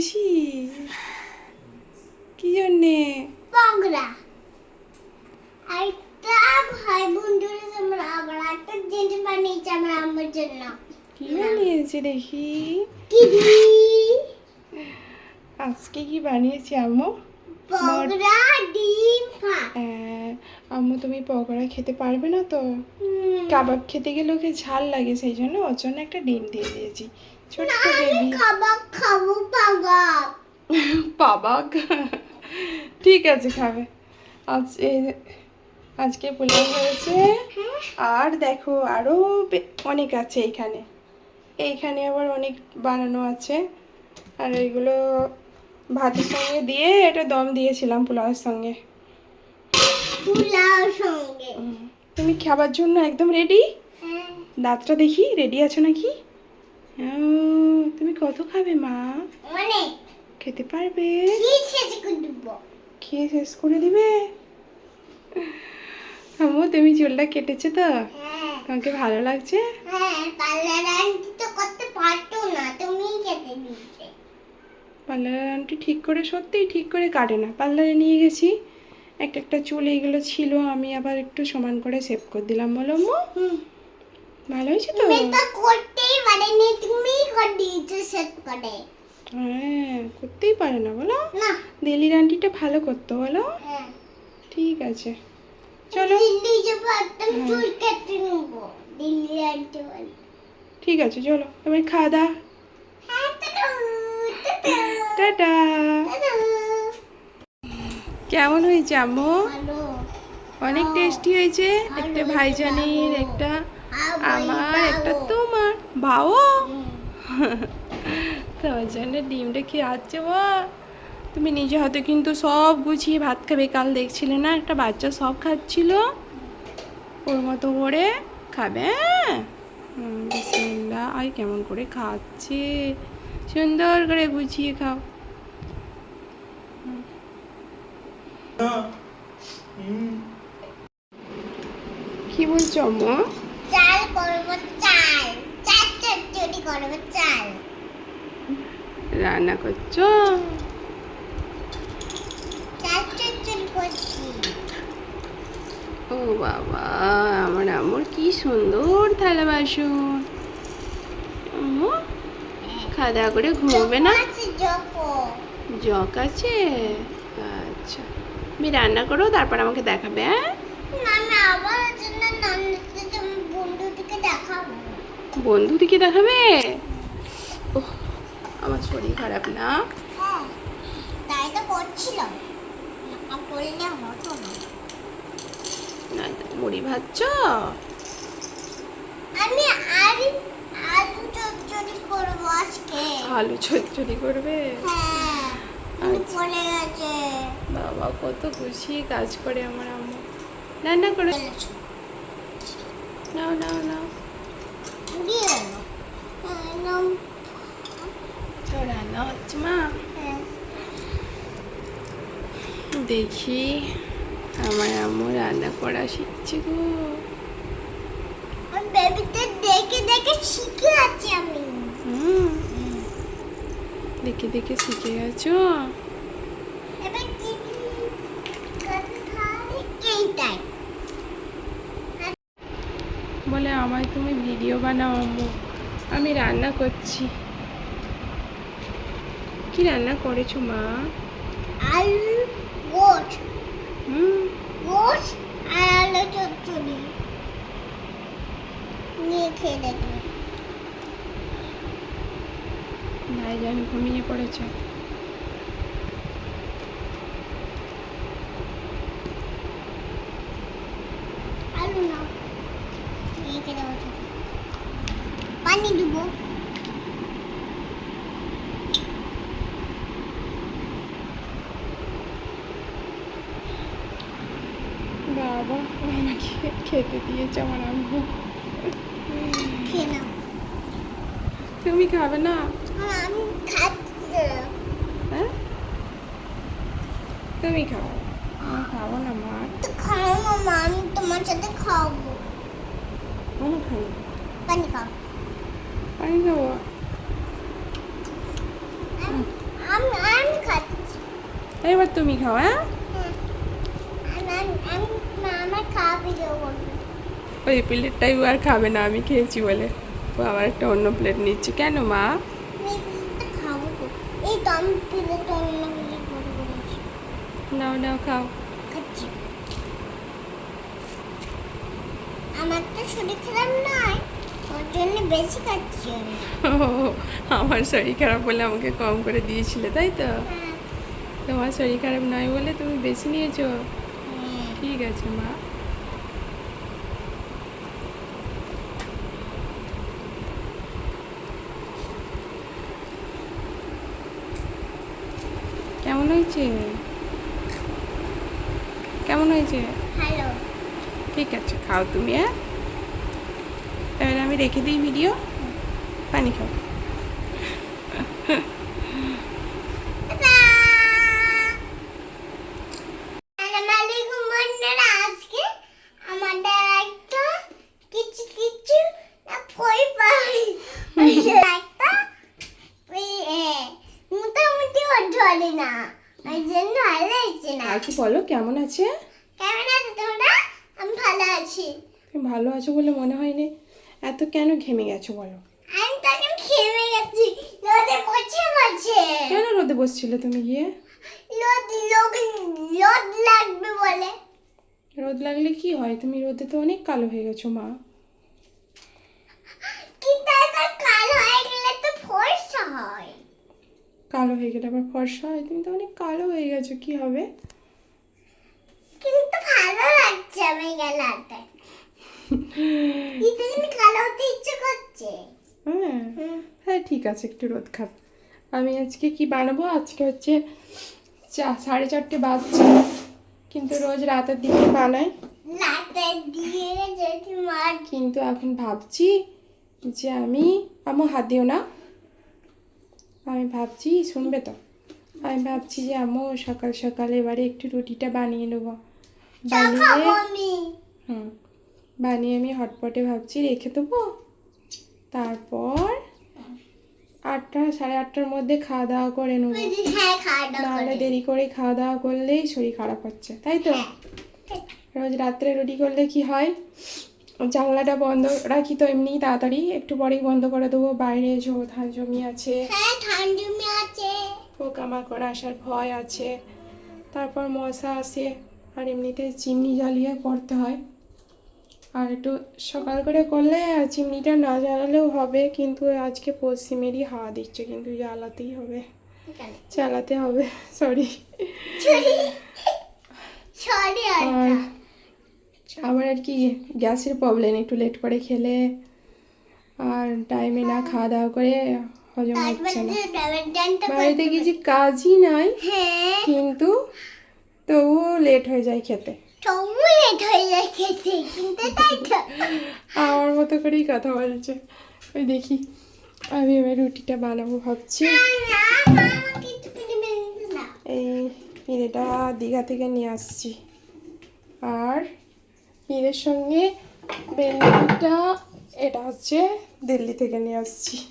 খুশি? কি জন্যে? পগড়া একটা ভাই বন্ধুরা আমরা আবার একটা জিনিস বানিয়েছি আমার আমার জন্য। কি বানিয়েছে দেখি? টিভি আজকে কি বানিয়েছি আম্মু? পগড়া ডিম আহ, আম্মু তুমি পকোড়া খেতে পারবে না তো। কাবাব খেতে গেলে ওকে ঝাল লাগে সেই জন্য ওর জন্য একটা ডিম দিয়ে দিয়েছি। ছোট্ট বেবি খাবার খাব পাগা পাবাক ঠিক আছে খাবে। আজ আজকে পোলাও হয়েছে। আর দেখো আরও অনেক আছে এইখানে। এইখানে আবার অনেক বানানো আছে। আর এইগুলো ভাতের সঙ্গে দিয়ে এটা দম দিয়েছিলাম পোলাওয়ের সঙ্গে। পোলাও সঙ্গে। তুমি খাবার জন্য একদম রেডি হ্যাঁ। দাঁতটা দেখি রেডি আছো নাকি? তুমি কত খাবে মা? খেতে পারবে? খেয়ে শেষ করে দিবে? আম্মু তুমি চুলটা কেটেছো তো? হ্যাঁ। তোমাকে ভালো লাগছে? হ্যাঁ পার্লার আন্টি তো করতে পারতো না তুমি খেতে দিতে পার্লারের আন্টি ঠিক করে সত্যিই ঠিক করে কাটে না। পার্লারে নিয়ে গেছি একটা একটা চুল এইগুলো ছিল আমি আবার একটু সমান করে সেভ করে দিলাম বলো আম্মু। হুম। ভালো হয়েছে তো? পারেনি তুমি দিয়েছ সেট করে। হ্যাঁ করতেই পারে না বলো? না। দিল্লির আন্টিটা ভালো করতো বলো? হ্যাঁ। ঠিক আছে। চলো। হ্যাঁ। ঠিক আছে চলো। এবার খাওয়া দাওয়া। হ্যাঁ টাটা। কেমন হয়েছে আম্মু? অনেক টেস্টি হয়েছে। একটা ভাইজানের একটা আমার একটা তোমার ভাও তোমার জন্য ডিমটা খেয়ে আসছে বা তুমি নিজে হাতে কিন্তু সব গুছিয়ে ভাত খাবে। কাল দেখছিলে না একটা বাচ্চা সব খাচ্ছিল? ওর মতো করে খাবে হ্যাঁ? হুম, বিসমিল্লাহ। আই কেমন করে খাচ্ছে। সুন্দর করে গুছিয়ে খাও। কি বলছো চাল করব চাল চচ্চড়ি করব চাল। রান্না করছ? চাল চচ্চড়ি করছি। ও বাবা আমার আম্মুর কি সুন্দর থালা বাসন। আম্মু খাওয়া দাওয়া করে ঘুমোবে না? জক আছে? আচ্ছা। তুমি রান্না করো তারপর আমাকে দেখাবে হ্যাঁ? বন্ধু দিকে দেখাবে? আমার শরীর খারাপ না। হ্যাঁ তাই তো করছিলাম। না। মুড়ি ভাজছ? আমি আর আলু চচ্চড়ি করব আজকে। আলু চচ্চড়ি করবে? হ্যাঁ আমি চলে গেছে। বাবা কত খুশি কাজ করে আমার আম্মু। রান্না করে। নাও নাও নাও। তো রান্না হচ্ছে মা দেখি আমার আম্মু রান্না করা শিখছে গো বেবিতে দেখে দেখে শিখে আছি আমি দেখে দেখে শিখে গেছো বলে আমায় তুমি ভিডিও বানাও আম্মু আমি রান্না করছি। কি রান্না করেছ মা? আলু গোট হুম। গোট আর আলু চচ্চড়ি। নিয়ে খেয়ে দেখবে ভাইজান ঘুমিয়ে পড়েছে আলু না নিয়ে খেয়ে দেবো ছোট। পানি দেবো বাবা আমাকে খেতে দিয়েছে আমার আম্মু খেয়ে নাও তুমি খাবে না আর আমি খাচ্ছি না। হ্যাঁ তুমি খাও আমি খাব না মা তো খাও মামা আমি তোমার সাথে খাওয়াবো আমি খাই পানি খাও পানি খাব আমি আমি খাচ্ছি এবার তুমি খাও হ্যাঁ হ্যাঁ। আমি আমি- ওই প্লেটটাই ও আর খাবে না আমি খেয়েছি বলে। ও আবার একটা অন্য প্লেট নিচ্ছে। কেন মা? নাও নাও খাও। আমার তো শরীর খারাপ নয় ওর জন্য বেশি খাচ্ছি আমার শরীর খারাপ বলে আমাকে কম করে দিয়েছিলে তাই তো? হ্যাঁ। তোমার শরীর খারাপ নয় বলে তুমি বেশি নিয়েছো? ঠিক আছে মা। কেমন হয়েছে? কেমন হয়েছে? হ্যালো ঠিক আছে খাও তুমি হ্যাঁ? তাহলে আমি রেখে দিই ভিডিও পানি খাও আসসালামালাইকুম বন্ধুরা আজকে আমাদের একটা কিছু কিছু না কই পাই একটা ওই, এ, মোটামুটি ওর ধরে না ওই জন্য ভালো হয়েছে না আর কি বলো কেমন আছে? কেমন আছে তোমরা? আমি ভালো আছি। তুমি ভালো আছো বলে মনে হয়নি। এত কেন ঘেমে গেছো বলো? আমি তখন ঘেমে গেছি। রোদে পচে গেছে কেন রোদে বসছিলে তুমি গিয়ে? লোদ লোক লোদ লাগবে বলে। রোদ লাগলে কি হয়? তুমি রোদে তো অনেক কালো হয়ে গেছো মা। কিন্তু এটা কালো হয়ে গেলে তো ফর্সা হয়। কালো হয়ে গেলে আবার ফর্সা হয়? তুমি তো অনেক কালো হয়ে গেছো কি হবে? কিন্তু ভালো লাগছে আমি গেলাতে। ইদানিং কালো হতে ইচ্ছে করছে। হ্যাঁ হ্যাঁ ঠিক আছে একটু রোদ খাব আমি আজকে কি বানাবো? আজকে হচ্ছে চা সাড়ে চারটে বাজছে কিন্তু রোজ রাতের দিকে বানাই। লাতে দিয়ে যদি মার কিন্তু এখন ভাবছি যে আমি আমার হাত দিও না। আমি ভাবছি শুনবে তো? আমি ভাবছি যে আম্মু সকাল সকাল এবারে একটু রুটিটা বানিয়ে নেব। বানিয়ে হুম বানিয়ে আমি হটপটে ভাবছি রেখে দেবো। তারপর আটটা সাড়ে আটটার মধ্যে খাওয়া দাওয়া করে নেব। হ্যাঁ নাহলে দেরি করে খাওয়া দাওয়া করলেই শরীর খারাপ হচ্ছে তাই তো? হ্যাঁ। রোজ রাত্রে রুটি করলে কি হয়? জানলাটা বন্ধ রাখি তো এমনি তাড়াতাড়ি একটু পরেই বন্ধ করে দেবো। বাইরে ঝো ধান জমি আছে। হ্যাঁ আছে। পোকামাকড় আসার ভয় আছে। তারপর মশা আসে। আর এমনিতে চিমনি জ্বালিয়ে করতে হয়। আর একটু সকাল করে করলে আর চিমনিটা না জ্বালালেও হবে কিন্তু আজকে পশ্চিমেরই হাওয়া দিচ্ছে কিন্তু জ্বালাতেই হবে। চালাতে হবে সরি সরি আর আমার আর কি গ্যাসের প্রবলেম একটু লেট করে খেলে আর টাইমে না খাওয়া দাওয়া করে হজম হচ্ছে না। বাড়িতে কিছু কাজই নাই হ্যাঁ। কিন্তু তবুও লেট হয়ে যায় খেতে। তবু লেট হয়ে যায় খেতে কিন্তু তাই তো। আমার মতো করেই কথা বলছে। ওই দেখি আমি এবার রুটিটা বানাবো ভাবছি। এই পিঁড়েটা দীঘা থেকে নিয়ে আসছি। আর পিঁড়ের সঙ্গে বেলুনটা এটা হচ্ছে দিল্লি থেকে নিয়ে আসছি।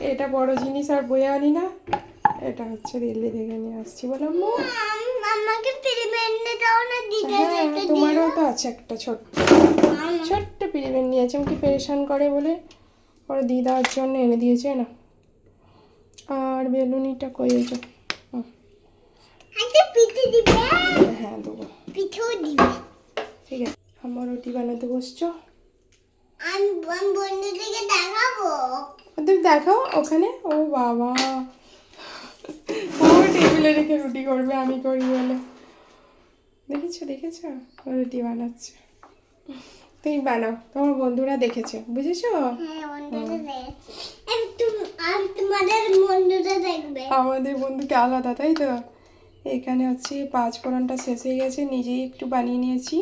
এটা বড় জিনিস আর বয়ে আনি না এটা হচ্ছে দিল্লি থেকে নিয়ে আসছি বললাম "মা, আম- আমাকে বেঁধে দাও না দিদা হ্যাঁ যেতে তোমারও তো আছে একটা ছোট্ট দিও ছোট্ট পিরিবেন নিয়েছে আমাকে পেরেশান করে বলে ওর দিদার জন্য এনে দিয়েছে না। আর বেলুনিটা একটা পিঠে দিবে? হ্যাঁ দেবো। পিঠেও দিবে। ঠিক আছে। আমার রুটি বানাতে বসছো? আমি বন্ধুদেরকে দেখাবো। তুমি দেখাও ওখানে? ও বাবা। ও রেখে রুটি করবে আমি করি বলে। দেখেছ দেখেছ? রুটি বানাচ্ছে। তুমি বানাও তোমার বন্ধুরা দেখেছে বুঝেছ? হ্যাঁ আমাদের বন্ধুকে আলাদা তাই তো? এখানে হচ্ছে পাঁচ ফোড়নটা শেষ হয়ে গেছে নিজেই একটু বানিয়ে নিয়েছি।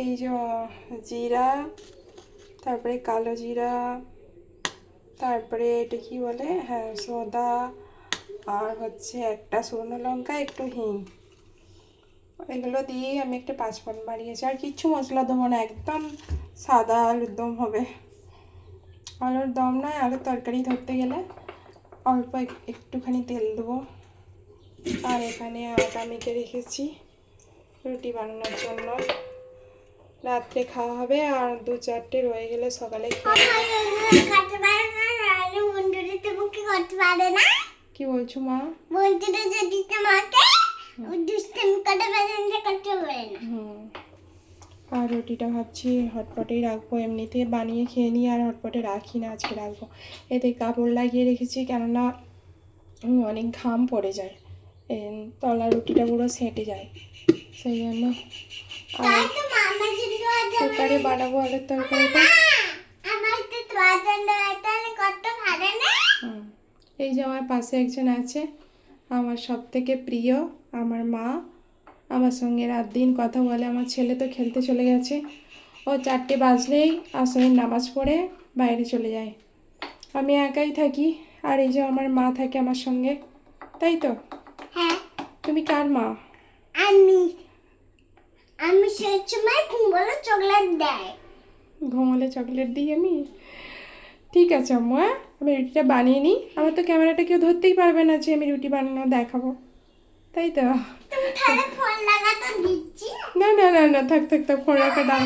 এই যে জিরা তারপরে কালো জিরা তারপরে এটা কি বলে? হ্যাঁ সোদা, আর হচ্ছে একটা শুকনো লঙ্কা, একটু হিং। এগুলো দিয়ে আমি একটা পাঁচফোড়ন বাড়িয়েছি আর কিচ্ছু মশলা দেবো না, একদম সাদা আলুর দম হবে। আলুর দম নয়, আলুর তরকারি ধরতে গেলে অল্প এক- একটুখানি তেল দেবো। আর এখানে আটা মেখে রেখেছি রুটি বানানোর জন্য। রাত্রে খাওয়া হবে আর দু চারটে রয়ে গেলে সকালে কি বলছো মা? বন্ধুরা যদি তোমাকে দুষ্টামি করতে পারে না করতে পারে না। হুম। আর রুটিটা ভাবছি হটপটেই রাখব এমনিতে বানিয়ে খেয়ে নিই আর হটপটে রাখি না আজকে রাখব। এতে কাপড় লাগিয়ে রেখেছি কেননা অনেক ঘাম পড়ে যায়। তলা রুটিটা পুরো সেঁটে যায়। সেই জন্য আর তাই তো মামা যদি তোমার জন্য কুকারে বানাবো আলুর তরকারিটা। এই যে আমার পাশে একজন আছে আমার সব থেকে প্রিয় আমার মা আমার সঙ্গে রাত দিন কথা বলে আমার ছেলে তো খেলতে চলে গেছে। ও চারটে বাজলেই আসরের নামাজ পড়ে বাইরে চলে যায়। আমি একাই থাকি আর এই যে আমার মা থাকে আমার সঙ্গে তাই তো? হ্যাঁ। তুমি কার মা? আমি। সেই সময় কুমড়ো চকলেট দেয়। ঘুমলে চকলেট দিই আমি? ঠিক আছে আম্মু হ্যাঁ? আমি রুটিটা বানিয়ে নিই। আমার তো ক্যামেরাটা কেউ ধরতেই পারবে না যে আমি রুটি বানানো দেখাবো। তাই তো? না না না না থাক থাক থাক ফোন রাখা দাও